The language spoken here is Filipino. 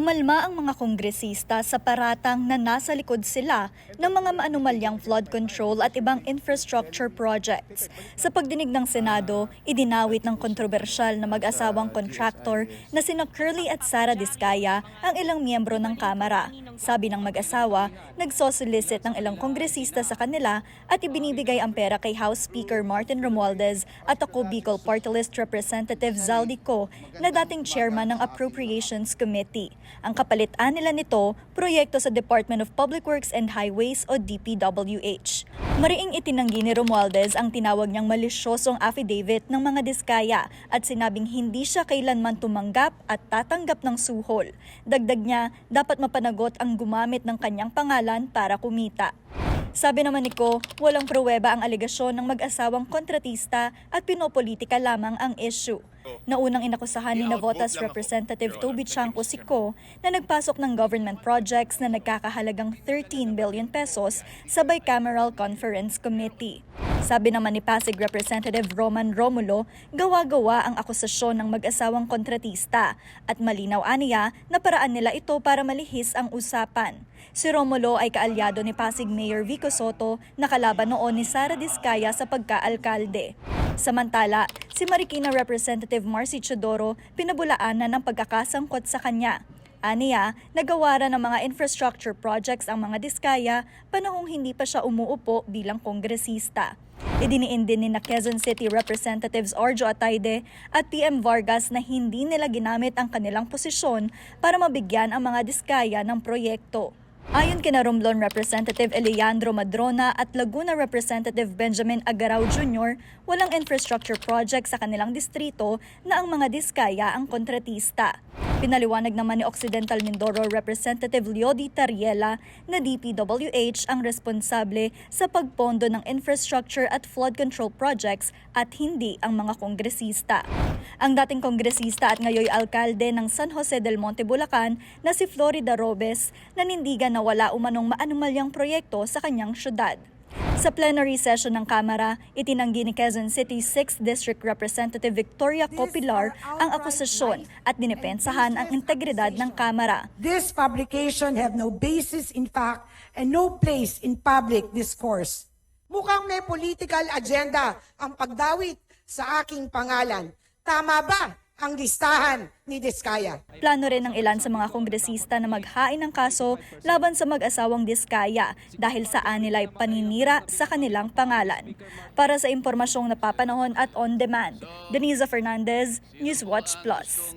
Umalma ang mga kongresista sa paratang na nasa likod sila ng mga maanumalyang flood control at ibang infrastructure projects. Sa pagdinig ng Senado, idinawit ng kontrobersyal na mag-asawang contractor na sina Curly at Sara Diskaya ang ilang miyembro ng Kamara. Sabi ng mag-asawa, nagsosolicit ng ilang kongresista sa kanila at ibinibigay ang pera kay House Speaker Martin Romualdez at ako Bicol Party List Representative Zaldico na dating chairman ng Appropriations Committee. Ang kapalitan nila nito, proyekto sa Department of Public Works and Highways o DPWH. Mariing itinanggi ni Romualdez ang tinawag niyang malisyosong affidavit ng mga diskaya at sinabing hindi siya kailanman tumanggap at tatanggap ng suhol. Dagdag niya, dapat mapanagot ang gumamit ng kanyang pangalan para kumita. Sabi naman ni Ko, walang pruweba ang alegasyon ng mag-asawang kontratista at pinopolitika lamang ang issue. Naunang inakusahan ni Navotas Representative Toby Chanco si Ko na nagpasok ng government projects na nagkakahalagang 13 billion pesos sa Bicameral Conference Committee. Sabi naman ni Pasig Representative Roman Romulo, gawa-gawa ang akusasyon ng mag-asawang kontratista at malinaw aniya na paraan nila ito para malihis ang usapan. Si Romulo ay kaalyado ni Pasig Mayor Vico Soto na kalaban noon ni Sara Diskaya sa pagkaalkalde. Samantala, si Marikina Representative Marcy Chodoro pinabulaan na ng pagkakasangkot sa kanya. Aniya, nagawa ng mga infrastructure projects ang mga diskaya panahong hindi pa siya umuupo bilang kongresista. Idiniin din ni na Quezon City Representatives Orjo Atayde at PM Vargas na hindi nila ginamit ang kanilang posisyon para mabigyan ang mga diskaya ng proyekto. Ayon kina Romblon Representative Eleandro Madrona at Laguna Representative Benjamin Agarao Jr., walang infrastructure project sa kanilang distrito na ang mga diskaya ang kontratista. Pinaliwanag naman ni Occidental Mindoro Representative Leody Tariela na DPWH ang responsable sa pagpondo ng infrastructure at flood control projects at hindi ang mga kongresista. Ang dating kongresista at ngayoy alkalde ng San Jose del Monte, Bulacan na si Florida Robes nanindigan na wala umanong maanumalyang proyekto sa kanyang syudad. Sa plenary session ng Kamara, itinanggi ni Quezon City 6th District Representative Victoria Copilar ang akusasyon at dinipensahan ang integridad ng Kamara. This publication have no basis in fact and no place in public discourse. Mukhang may political agenda ang pagdawit sa aking pangalan. Tama ba ang listahan ni Diskaya? Plano rin ng ilan sa mga kongresista na maghain ng kaso laban sa mag-asawang Diskaya dahil sa anilay paninira sa kanilang pangalan. Para sa impormasyong napapanahon at on demand, Denisa Fernandez, Newswatch Plus.